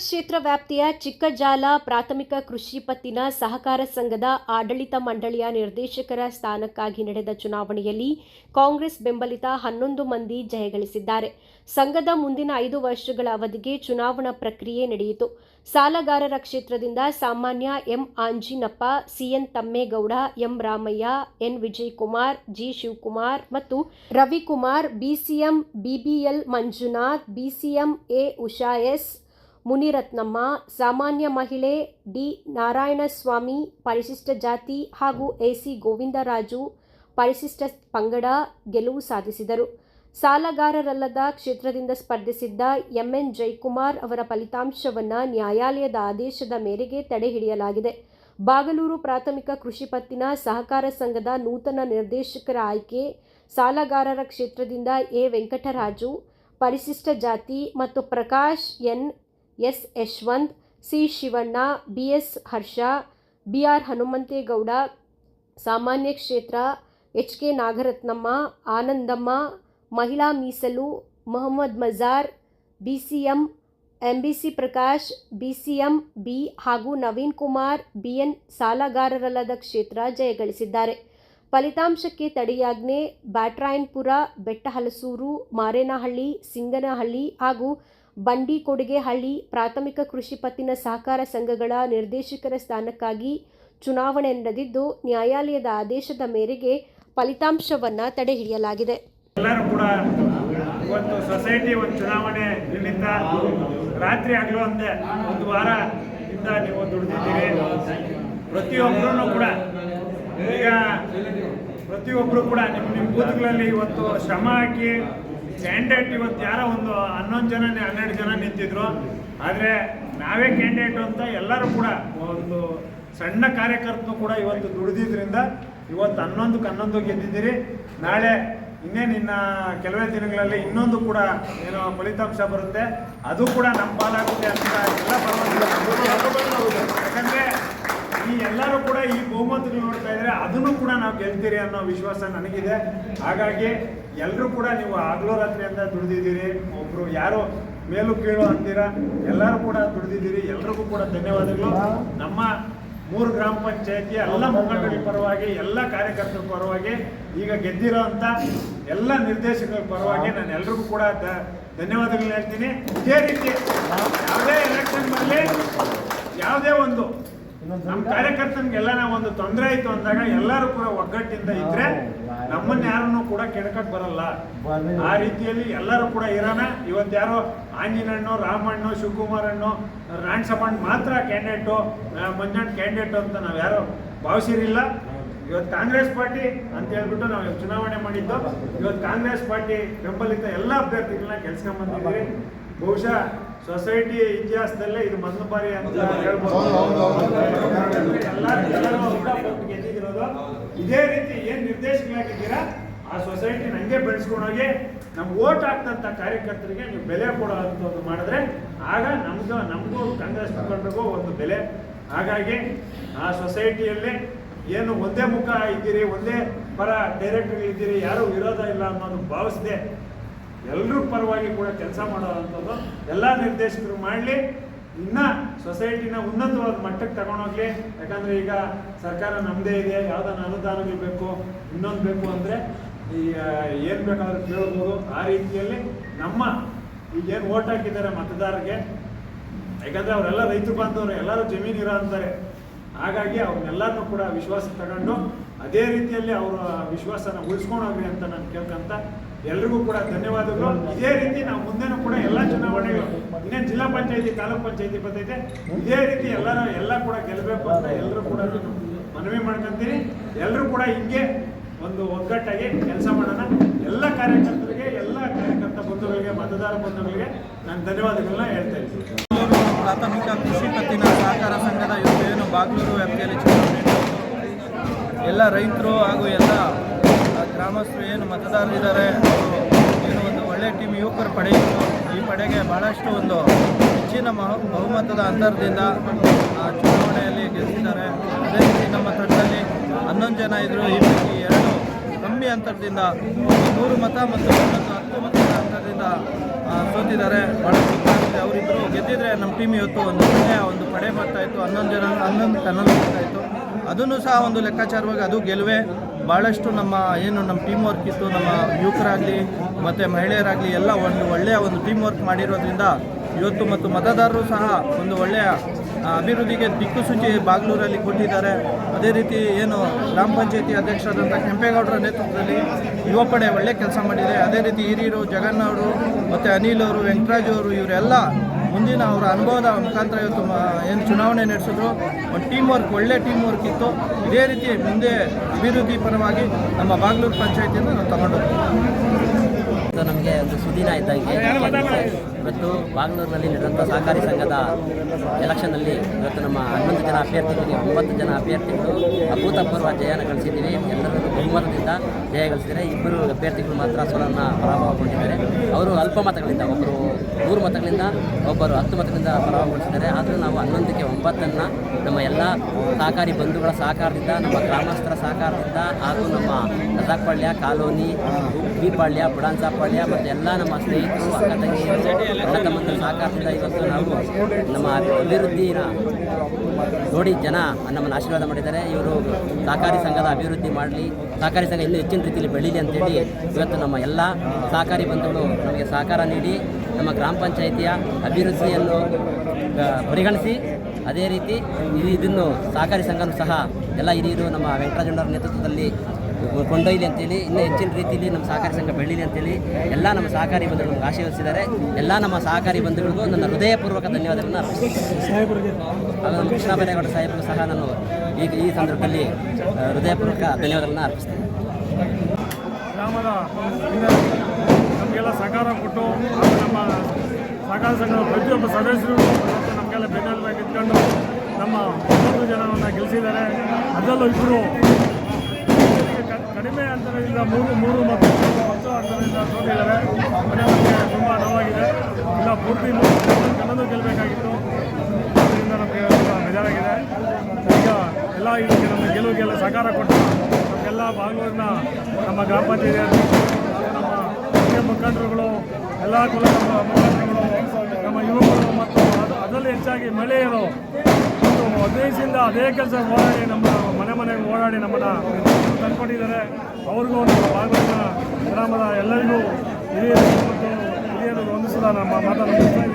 ಕ್ಷೇತ್ರ ವ್ಯಾಪ್ತಿಯ ಚಿಕ್ಕಜಾಲ ಪ್ರಾಥಮಿಕ ಕೃಷಿ ಪತ್ತಿನ ಸಹಕಾರ ಸಂಘದ ಆಡಳಿತ ಮಂಡಳಿಯ ನಿರ್ದೇಶಕರ ಸ್ಥಾನಕ್ಕಾಗಿ ನಡೆದ ಚುನಾವಣೆಯಲ್ಲಿ ಕಾಂಗ್ರೆಸ್ ಬೆಂಬಲಿತ ಹನ್ನೊಂದು ಮಂದಿ ಜಯಗಳಿಸಿದ್ದಾರೆ. ಸಂಘದ ಮುಂದಿನ ಐದು ವರ್ಷಗಳ ಅವಧಿಗೆ ಚುನಾವಣಾ ಪ್ರಕ್ರಿಯೆ ನಡೆಯಿತು. ಸಾಲಗಾರರ ಕ್ಷೇತ್ರದಿಂದ ಸಾಮಾನ್ಯ M Anjinappa, CN Tammegowda, M Ramaiah, N Vijayakumar, G Shivakumar ಮತ್ತು Ravikumar BCM BBL Manjunath BCM A Usha S Muniratnamma, ಸಾಮಾನ್ಯ ಮಹಿಳೆ ಡಿ. ನಾರಾಯಣಸ್ವಾಮಿ, ಪರಿಶಿಷ್ಟ ಜಾತಿ ಹಾಗೂ ಎಸಿ ಗೋವಿಂದರಾಜು, ಪರಿಶಿಷ್ಟ ಪಂಗಡ ಗೆಲುವು ಸಾಧಿಸಿದರು. ಸಾಲಗಾರರಲ್ಲದ ಕ್ಷೇತ್ರದಿಂದ ಸ್ಪರ್ಧಿಸಿದ್ದ ಎಂಎನ್ ಜಯಕುಮಾರ್ ಅವರ ಫಲಿತಾಂಶವನ್ನು ನ್ಯಾಯಾಲಯದ ಆದೇಶದ ಮೇರೆಗೆ ತಡೆ ಹಿಡಿಯಲಾಗಿದೆ. ಬಾಗಲೂರು ಪ್ರಾಥಮಿಕ ಕೃಷಿ ಪತ್ತಿನ ಸಹಕಾರ ಸಂಘದ ನೂತನ ನಿರ್ದೇಶಕರ ಆಯ್ಕೆ, ಸಾಲಗಾರರ ಕ್ಷೇತ್ರದಿಂದ ಎ. ವೆಂಕಟರಾಜು, ಪರಿಶಿಷ್ಟ ಜಾತಿ ಮತ್ತು Prakash N. S Yashwanth, C Shivanna, B S Harsha, B R Hanumanthegowda, ಸಾಮಾನ್ಯ ಕ್ಷೇತ್ರ, ಎಚ್ ಕೆ ನಾಗರತ್ನಮ್ಮ, ಆನಂದಮ್ಮ, ಮಹಿಳಾ ಮೀಸಲು, Mohammed Mazhar, B C M M B C Prakash, B C M, B ಹಾಗೂ ನವೀನ್ ಕುಮಾರ್, ಬಿ ಎನ್ ಸಾಲಗಾರರಲ್ಲದ ಕ್ಷೇತ್ರ ಜಯಗಳಿಸಿದ್ದಾರೆ. ಫಲಿತಾಂಶಕ್ಕೆ ತಡೆಯಾಜ್ಞೆ, ಬ್ಯಾಟ್ರಾಯನ್ಪುರ, ಬೆಟ್ಟಹಲಸೂರು, ಮಾರೇನಹಳ್ಳಿ, ಸಿಂಗನಹಳ್ಳಿ ಹಾಗೂ ಬಂಡಿಕೊಡುಗೆಹಳ್ಳಿ ಪ್ರಾಥಮಿಕ ಕೃಷಿ ಪತ್ತಿನ ಸಹಕಾರ ಸಂಘಗಳ ನಿರ್ದೇಶಕರ ಸ್ಥಾನಕ್ಕಾಗಿ ಚುನಾವಣೆ ನಡೆದಿದ್ದು, ನ್ಯಾಯಾಲಯದ ಆದೇಶದ ಮೇರೆಗೆ ಫಲಿತಾಂಶವನ್ನು ತಡೆಹಿಡಿಯಲಾಗಿದೆ. ಎಲ್ಲರೂ ಕೂಡ ಒಂದು ಸೊಸೈಟಿ ಒಂದು ಚುನಾವಣೆ ನಿಮಿತ್ತ ರಾತ್ರಿ ಆಗಲು ಅಂದೆ, ಒಂದು ವಾರ ಇಂದ ನೀವು ದುಡಿದಿದ್ದೀರಿ. ಪ್ರತಿಯೊಬ್ಬರೂ ಕೂಡ, ಈಗ ಪ್ರತಿಯೊಬ್ಬರು ಕೂಡ ನಿಮ್ಮ ನಿಮ್ಮ ಬೂತ್ಗಳಲ್ಲಿ ಇವತ್ತು ಶ್ರಮ ಹಾಕಿ ಕ್ಯಾಂಡಿಡೇಟ್ ಇವತ್ತು ಯಾರೋ ಒಂದು ಹನ್ನೊಂದು ಜನ ಹನ್ನೆರಡು ಜನ ನಿಂತಿದ್ರು. ಆದರೆ ನಾವೇ ಕ್ಯಾಂಡಿಡೇಟ್ ಅಂತ ಎಲ್ಲರೂ ಕೂಡ ಒಂದು ಸಣ್ಣ ಕಾರ್ಯಕರ್ತರು ಕೂಡ ಇವತ್ತು ದುಡಿದಿದ್ದರಿಂದ ಇವತ್ತು ಹನ್ನೊಂದಕ್ಕೆ ಹನ್ನೊಂದು ಗೆದ್ದಿದ್ದೀರಿ. ನಾಳೆ ಇನ್ನೇನು ಇನ್ನ ಕೆಲವೇ ದಿನಗಳಲ್ಲಿ ಇನ್ನೊಂದು ಕೂಡ ಏನೋ ಫಲಿತಾಂಶ ಬರುತ್ತೆ. ಅದು ಕೂಡ ನಮ್ಮ ಪಾಲಾಗುತ್ತೆ ಅಂತ ಎಲ್ಲ ಪರವಾಗಿಲ್ಲ ಯಾಕಂದ್ರೆ ಈ ಎಲ್ಲರೂ ಕೂಡ ಈ ಬಹುಮತಗಳು ನೋಡ್ತಾ ಇದ್ರೆ ಅದನ್ನು ಕೂಡ ನಾವು ಗೆಲ್ತೀರಿ ಅನ್ನೋ ವಿಶ್ವಾಸ ನನಗಿದೆ. ಹಾಗಾಗಿ ಎಲ್ಲರೂ ಕೂಡ ನೀವು ಆಗ್ಲೋ ರಾತ್ರಿಯಿಂದ ದುಡಿದಿದ್ದೀರಿ. ಒಬ್ರು ಯಾರು ಮೇಲು ಕೀಳು ಅಂತೀರಾ, ಎಲ್ಲರೂ ಕೂಡ ದುಡಿದಿದ್ದೀರಿ. ಎಲ್ರಿಗೂ ಕೂಡ ಧನ್ಯವಾದಗಳು. ನಮ್ಮ ಮೂರು ಗ್ರಾಮ ಪಂಚಾಯತಿಯ ಎಲ್ಲ ಮುಖಂಡಗಳ ಪರವಾಗಿ, ಎಲ್ಲ ಕಾರ್ಯಕರ್ತರ ಪರವಾಗಿ ಈಗ ಗೆದ್ದಿರೋ ಅಂತ ಎಲ್ಲ ನಿರ್ದೇಶಕರ ಪರವಾಗಿ ನಾನು ಎಲ್ರಿಗೂ ಕೂಡ ಧನ್ಯವಾದಗಳು ಹೇಳ್ತೀನಿ. ಇದೇ ರೀತಿ ಯಾವುದೇ ಎಲೆಕ್ಷನ್ ಬರಲಿ, ಯಾವುದೇ ಒಂದು ನಮ್ಮ ಕಾರ್ಯಕರ್ತನಿಗೆಲ್ಲ ನಾವು ಒಂದು ತೊಂದರೆ ಆಯ್ತು ಅಂದಾಗ ಎಲ್ಲರೂ ಕೂಡ ಒಗ್ಗಟ್ಟಿಂದ ಇದ್ರೆ ನಮ್ಮನ್ನ ಯಾರನ್ನು ಕೂಡ ಕೆಣಕಕ್ ಬರಲ್ಲ. ಆ ರೀತಿಯಲ್ಲಿ ಎಲ್ಲರೂ ಕೂಡ ಇರೋಣ. ಇವತ್ತು ಯಾರೋ ಆಂಜಿನಣ್ಣು ರಾಮಣ್ಣು ಶಿವಕುಮಾರಣ್ಣು ರಾಣ್ಸಪ್ಪಣ್ಣ ಮಾತ್ರ ಕ್ಯಾಂಡಿಡೇಟು ಮಂಜಣ್ಣ ಕ್ಯಾಂಡಿಡೇಟು ಅಂತ ನಾವು ಯಾರು ಭಾವಿಸಿರಿಲ್ಲ ಇವತ್ತು ಕಾಂಗ್ರೆಸ್ ಪಾರ್ಟಿ ಅಂತ ಹೇಳ್ಬಿಟ್ಟು ನಾವು ಚುನಾವಣೆ ಮಾಡಿದ್ದು. ಇವತ್ತು ಕಾಂಗ್ರೆಸ್ ಪಾರ್ಟಿ ಬೆಂಬಲಿತ ಎಲ್ಲ ಅಭ್ಯರ್ಥಿಗಳನ್ನ ಕೆಲ್ಸ ಬಂದಿದ್ದೀವಿ. ಬಹುಶಃ ಸೊಸೈಟಿ ಇತಿಹಾಸದಲ್ಲೇ ಇದು ಮೊದಲ ಬಾರಿ ಅಂತ ಹೇಳ್ಬೋದು. ಗೆದ್ದಿದಿರೋದು ಇದೇ ರೀತಿ ಏನ್ ನಿರ್ದೇಶಕರಾಗಿದ್ದೀರಾ ಆ ಸೊಸೈಟಿ ನಂಗೆ ಬೆಳೆಸ್ಕೊಂಡೋಗಿ ನಮ್ಗೆ ಓಟ್ ಹಾಕ್ತಂತ ಕಾರ್ಯಕರ್ತರಿಗೆ ನೀವು ಬೆಲೆ ಕೊಡೋ ಅಂಥದ್ದು ಮಾಡಿದ್ರೆ ಆಗ ನಮ್ಗೂ ನಮಗೂ ಕಾಂಗ್ರೆಸ್ ಮುಖಂಡರಿಗೂ ಒಂದು ಬೆಲೆ. ಹಾಗಾಗಿ ಆ ಸೊಸೈಟಿಯಲ್ಲಿ ಏನು ಒಂದೇ ಮುಖ ಇದ್ದೀರಿ ಒಂದೇ ಪರ ಡೈರೆಕ್ಟರ್ ಇದ್ದೀರಿ ಯಾರು ವಿರೋಧ ಇಲ್ಲ ಅನ್ನೋದು ಭಾವಿಸದೆ ಎಲ್ಲರ ಪರವಾಗಿ ಕೂಡ ಕೆಲಸ ಮಾಡೋವಂಥದ್ದು ಎಲ್ಲ ನಿರ್ದೇಶಕರು ಮಾಡಲಿ. ಇನ್ನ ಸೊಸೈಟಿನ ಉನ್ನತವಾದ ಮಟ್ಟಕ್ಕೆ ತಗೊಂಡೋಗ್ಲಿ ಯಾಕಂದ್ರೆ ಈಗ ಸರ್ಕಾರ ನಮ್ಮದೇ ಇದೆ. ಯಾವ್ದಾನ ಅನುದಾನಗಳು ಬೇಕು, ಇನ್ನೊಂದು ಬೇಕು ಅಂದ್ರೆ ಈ ಏನು ಬೇಕಾದ್ರೂ ಕೇಳ್ಬೋದು. ಆ ರೀತಿಯಲ್ಲಿ ನಮ್ಮ ಈಗೇನು ಓಟ್ ಹಾಕಿದ್ದಾರೆ ಮತದಾರರಿಗೆ, ಯಾಕಂದ್ರೆ ಅವರೆಲ್ಲ ರೈತರು ಬಾಂಧವರು, ಎಲ್ಲರೂ ಜಮೀನು ಇರೋ ಅಂತಾರೆ. ಹಾಗಾಗಿ ಅವ್ರನ್ನೆಲ್ಲರನ್ನೂ ಕೂಡ ವಿಶ್ವಾಸ ತಗೊಂಡು, ಅದೇ ರೀತಿಯಲ್ಲಿ ಅವರ ವಿಶ್ವಾಸನ ಉಳಿಸ್ಕೊಂಡು ಹೋಗ್ರಿ ಅಂತ ನಾನು ಕೇಳ್ಕೊಂತ ಎಲ್ರಿಗೂ ಕೂಡ ಧನ್ಯವಾದಗಳು. ಇದೇ ರೀತಿ ನಾವು ಮುಂದೆನೂ ಕೂಡ ಎಲ್ಲ ಚುನಾವಣೆಗಳು, ಇನ್ನೇನು ಜಿಲ್ಲಾ ಪಂಚಾಯತಿ, ತಾಲೂಕು ಪಂಚಾಯತಿ ಬರ್ತೈತೆ, ಇದೇ ರೀತಿ ಎಲ್ಲರೂ ಎಲ್ಲ ಕೂಡ ಗೆಲ್ಲಬೇಕು ಅಂತ ಎಲ್ಲರೂ ಕೂಡ ಮನವಿ ಮಾಡ್ಕೊಂತೀನಿ. ಎಲ್ಲರೂ ಕೂಡ ಹಿಂಗೆ ಒಂದು ಒಗ್ಗಟ್ಟಾಗಿ ಕೆಲಸ ಮಾಡೋಣ. ಎಲ್ಲ ಕಾರ್ಯಕರ್ತರಿಗೆ, ಎಲ್ಲ ಕಾರ್ಯಕರ್ತ ಬಂಧುಗಳಿಗೆ, ಮತದಾರ ಬಂಧುಗಳಿಗೆ ನಾನು ಧನ್ಯವಾದಗಳನ್ನ ಹೇಳ್ತಾ ಇದ್ದೀನಿ. ಪ್ರಾಥಮಿಕ ಕೃಷಿ ಪತ್ತಿನ ಸಹಕಾರ ಸಂಘದ ಇವತ್ತು ಬಾಗ್ಲೂರು ವ್ಯಾಪ್ತಿಯಲ್ಲಿ. ಎಲ್ಲ ರೈತರು ಹಾಗೂ ಎಲ್ಲ ಗ್ರಾಮಸ್ಥರು ಏನು ಮತದಾರರಿದ್ದಾರೆ ಅವರು ಏನು ಒಂದು ಒಳ್ಳೆಯ ಟೀಮ್ ಯುವಕರು ಪಡೆ ಇತ್ತು ಈ ಪಡೆಗೆ ಭಾಳಷ್ಟು ಒಂದು ಹೆಚ್ಚಿನ ಮಹ- ಬಹುಮತದ ಅಂತರದಿಂದ ಚುನಾವಣೆಯಲ್ಲಿ ಗೆದ್ದಿದ್ದಾರೆ. ಅದೇ ರೀತಿ ನಮ್ಮ ತಂಡದಲ್ಲಿ ಹನ್ನೊಂದು ಜನ ಇದ್ದರು ಈ ಪೈಕಿ ಎರಡು ಕಮ್ಮಿ ಅಂತರದಿಂದ ನೂರು ಮತ ಮತ್ತು ಹತ್ತು ಮತದ ಅಂತರದಿಂದ ಸೋತಿದ್ದಾರೆ. ಭಾಳ ಆಗುತ್ತೆ ಅವರಿಬ್ಬರು ಗೆದ್ದಿದ್ರೆ ನಮ್ಮ ಟೀಮ್ ಇವತ್ತು ಒಂದು ಒಳ್ಳೆಯ ಒಂದು ಪಡೆ ಬರ್ತಾಯಿತ್ತು ಹನ್ನೊಂದು ಜನ, ಹನ್ನೊಂದು ಹನ್ನೊಂದು ಬರ್ತಾಯಿತ್ತು ಅದನ್ನು ಸಹ ಒಂದು ಲೆಕ್ಕಾಚಾರವಾಗಿ ಅದು ಗೆಲುವೆ. ಭಾಳಷ್ಟು ನಮ್ಮ ಏನು ನಮ್ಮ ಟೀಮ್ ವರ್ಕ್ ಇತ್ತು, ನಮ್ಮ ಯುವಕರಾಗಲಿ ಮತ್ತು ಮಹಿಳೆಯರಾಗಲಿ ಎಲ್ಲ ಒಂದು ಒಳ್ಳೆಯ ಒಂದು ಟೀಮ್ ವರ್ಕ್ ಮಾಡಿರೋದ್ರಿಂದ ಇವತ್ತು ಮತ್ತು ಮತದಾರರು ಸಹ ಒಂದು ಒಳ್ಳೆಯ ಅಭಿವೃದ್ಧಿಗೆ ದಿಕ್ಕುಸೂಚಿ ಬಾಗ್ಲೂರಲ್ಲಿ ಕೊಟ್ಟಿದ್ದಾರೆ. ಅದೇ ರೀತಿ ಏನು ಗ್ರಾಮ ಪಂಚಾಯತಿ ಅಧ್ಯಕ್ಷರಾದಂಥ ಕೆಂಪೇಗೌಡರ ನೇತೃತ್ವದಲ್ಲಿ ಯುವ ಪಡೆ ಒಳ್ಳೆ ಕೆಲಸ ಮಾಡಿದೆ. ಅದೇ ರೀತಿ ಹಿರಿಯರು ಜಗನ್ನವರು ಮತ್ತು ಅನಿಲ್ ಅವರು, ವೆಂಕಟರಾಜ್ ಅವರು, ಇವರೆಲ್ಲ ಮುಂದಿನ ಅವರ ಅನುಭವದ ಮುಖಾಂತರ ಇವತ್ತು ಏನು ಚುನಾವಣೆ ನಡೆಸಿದ್ರು. ಒಂದು ಟೀಮ್ ವರ್ಕ್ ಒಳ್ಳೆ ಟೀಮ್ ವರ್ಕ್ ಇತ್ತು. ಇದೇ ರೀತಿ ಮುಂದೆ ಅಭಿವೃದ್ಧಿ ಪರವಾಗಿ ನಮ್ಮ ಬಾಗ್ಲೂರು ಪಂಚಾಯತಿಯನ್ನು ನಾವು ತಗೊಂಡು ಇದು ನಮಗೆ ಒಂದು ಸುದಿನ ಇದ್ದಂಗೆ ಇವತ್ತು ಬಾಗ್ಲೂರಿನಲ್ಲಿ ನಡೆದಂಥ ಸಹಕಾರಿ ಸಂಘದ ಎಲೆಕ್ಷನ್ನಲ್ಲಿ ಇವತ್ತು ನಮ್ಮ ಹನ್ನೊಂದು ಜನ ಅಭ್ಯರ್ಥಿಗಳಿಗೆ ಒಂಬತ್ತು ಜನ ಅಭ್ಯರ್ಥಿಗಳು ಅಭೂತಪೂರ್ವ ಜಯನ ಗಳಿಸಿದ್ದೀವಿ ಎಲ್ಲರೂ ಬಹುಮತದಿಂದ ಜಯ ಗಳಿಸಿದರೆ ಇಬ್ಬರು ಅಭ್ಯರ್ಥಿಗಳು ಮಾತ್ರ ಸೋಲನ್ನು ಪರಾಭವಗೊಂಡಿದ್ದಾರೆ. ಅವರು ಅಲ್ಪ ಮತಗಳಿಂದ ಒಬ್ಬರು ನೂರು ಮತಗಳಿಂದ ಒಬ್ಬರು ಹತ್ತು ಮತಗಳಿಂದ ಪರಾಭವಗೊಳಿಸಿದ್ದಾರೆ. ಆದರೂ ನಾವು ಹನ್ನೊಂದಕ್ಕೆ ಒಂಬತ್ತನ್ನು ನಮ್ಮ ಎಲ್ಲ ಸಹಕಾರಿ ಬಂಧುಗಳ ಸಹಕಾರದಿಂದ, ನಮ್ಮ ಗ್ರಾಮಸ್ಥರ ಸಹಕಾರದಿಂದ ಹಾಗೂ ನಮ್ಮ ರಜಾಕ್ಪಾಳ್ಯ ಕಾಲೋನಿ ಬೀಪಾಳ್ಯ ಬುಡಾನ್ಸಾಪಾಳ್ಯ ಮತ್ತು ಎಲ್ಲ ನಮ್ಮ ಸ್ನೇಹಿತರು, ಅಕ್ಕ ತಂಗಿಯರು ಅಣ್ಣ ತಮ್ಮಂದಿರ ಸಹಕಾರದಿಂದ ಇವತ್ತು ನಾವು ನಮ್ಮ ಅಭಿವೃದ್ಧಿನ ನೋಡಿ ಜನ ನಮ್ಮನ್ನು ಆಶೀರ್ವಾದ ಮಾಡಿದ್ದಾರೆ. ಇವರು ಸಹಕಾರಿ ಸಂಘದ ಅಭಿವೃದ್ಧಿ ಮಾಡಲಿ, ಸಹಕಾರಿ ಸಂಘ ಇನ್ನೂ ಹೆಚ್ಚಿನ ರೀತಿಯಲ್ಲಿ ಬೆಳೀಲಿ ಅಂತೇಳಿ ಇವತ್ತು ನಮ್ಮ ಎಲ್ಲ ಸಹಕಾರಿ ಬಂಧುಗಳು ನಮಗೆ ಸಹಕಾರ ನೀಡಿ, ನಮ್ಮ ಗ್ರಾಮ ಪಂಚಾಯಿತಿಯ ಅಭಿವೃದ್ಧಿಯನ್ನು ಪರಿಗಣಿಸಿ, ಅದೇ ರೀತಿ ಇದು ಇದನ್ನು ಸಹಕಾರಿ ಸಂಘನೂ ಸಹ ಎಲ್ಲ ಹಿರಿಯರು ನಮ್ಮ ವೆಂಕಟರಾಜಣ್ಣವರ ನೇತೃತ್ವದಲ್ಲಿ ಕೊಂಡೊಯ್ಯಲಿ ಅಂತೇಳಿ, ಇನ್ನೂ ಹೆಚ್ಚಿನ ರೀತಿಯಲ್ಲಿ ನಮ್ಮ ಸಹಕಾರಿ ಸಂಘ ಬೆಳೀಲಿ ಅಂತೇಳಿ ಎಲ್ಲ ನಮ್ಮ ಸಹಕಾರಿ ಬಂಧುಗಳು ನಮ್ಗೆ ಎಲ್ಲ ನಮ್ಮ ಸಹಕಾರಿ ಬಂಧುಗಳಿಗೂ ನನ್ನ ಹೃದಯಪೂರ್ವಕ ಧನ್ಯವಾದಗಳನ್ನು ಹಾಗೂ ನಮ್ಮ ಕೃಷ್ಣ ಬೈರೇಗೌಡ ಸಾಹೇಬರು ಸಹ ನಾನು ಈಗ ಈ ಸಂದರ್ಭದಲ್ಲಿ ಹೃದಯಪೂರ್ವಕ ಧನ್ಯವಾದಗಳನ್ನು ಅರ್ಪಿಸ್ತೀನಿ. ಗ್ರಾಮದ ನಮಗೆಲ್ಲ ಸಹಕಾರ ಕೊಟ್ಟು ನಮ್ಮ ಸಹಕಾರ ಸಂಘದ ಪ್ರತಿಯೊಬ್ಬ ಸದಸ್ಯರು ನಮಗೆಲ್ಲ ಬೆನ್ನೆಲುಬಾಗಿ ಇದ್ಕೊಂಡು ನಮ್ಮ ಒಂಬತ್ತು ಜನವನ್ನು ಗೆಲ್ಲಿಸಿದ್ದಾರೆ ಅದರಲ್ಲೂ ಇಬ್ಬರು ಕಡಿಮೆ ಅಂತರದಿಂದ ಮೂರು ಮೂರು ಮತ್ತು ಹತ್ತು ಅಂತರದಿಂದ ಸೋತಿದ್ದಾರೆ ಮನೆ ನಮಗೆ ತುಂಬ ನೋವಾಗಿದೆ. ಇಲ್ಲ ಪೂರ್ತಿ ಕನ್ನಡ ಗೆಲ್ಲಬೇಕಾಗಿತ್ತು. ಅದರಿಂದ ನಮಗೆ ತುಂಬ ಬೇಜಾರಾಗಿದೆ. ಈಗ ಎಲ್ಲ ಇದಕ್ಕೆ ನಮ್ಮ ಗೆಲುವಿಗೆಲ್ಲ ಸಹಕಾರ ಕೊಟ್ಟು ನಮಗೆಲ್ಲ ಬಾಗಲೂರಿನ ನಮ್ಮ ಗ್ರಾಮ ಪಂಚಾಯತಿ ನಮ್ಮ ಮುಖ್ಯ ಮುಖಂಡರುಗಳು, ಎಲ್ಲ ಕುಲ ಮುಖಂಡರುಗಳು ನಮ್ಮ ಯುವಕರು ಮತ್ತು ಅದು ಅದರಲ್ಲಿ ಹೆಚ್ಚಾಗಿ ಮಹಿಳೆಯರು ಒಂದು ಹದಿನೈದಿಂದ ಅದೇ ಕೆಲಸ ಓಡಾಡಿ ನಮ್ಮ ಮನೆ ಮನೆಗೆ ಓಡಾಡಿ ನಮ್ಮನ್ನು ತಂದ್ಕೊಂಡಿದ್ದಾರೆ ಅವ್ರಿಗೂ ಒಂದು ಭಾಗವಹಿಸಿದ ಗ್ರಾಮದ ಎಲ್ಲರಿಗೂ ಹಿರಿಯರು ಮತ್ತು ಹಿರಿಯರು ಹೊಂದಿಸಿದ ನಮ್ಮ ಮಾತನ್ನು ಮುಗಿಸ್ತಾ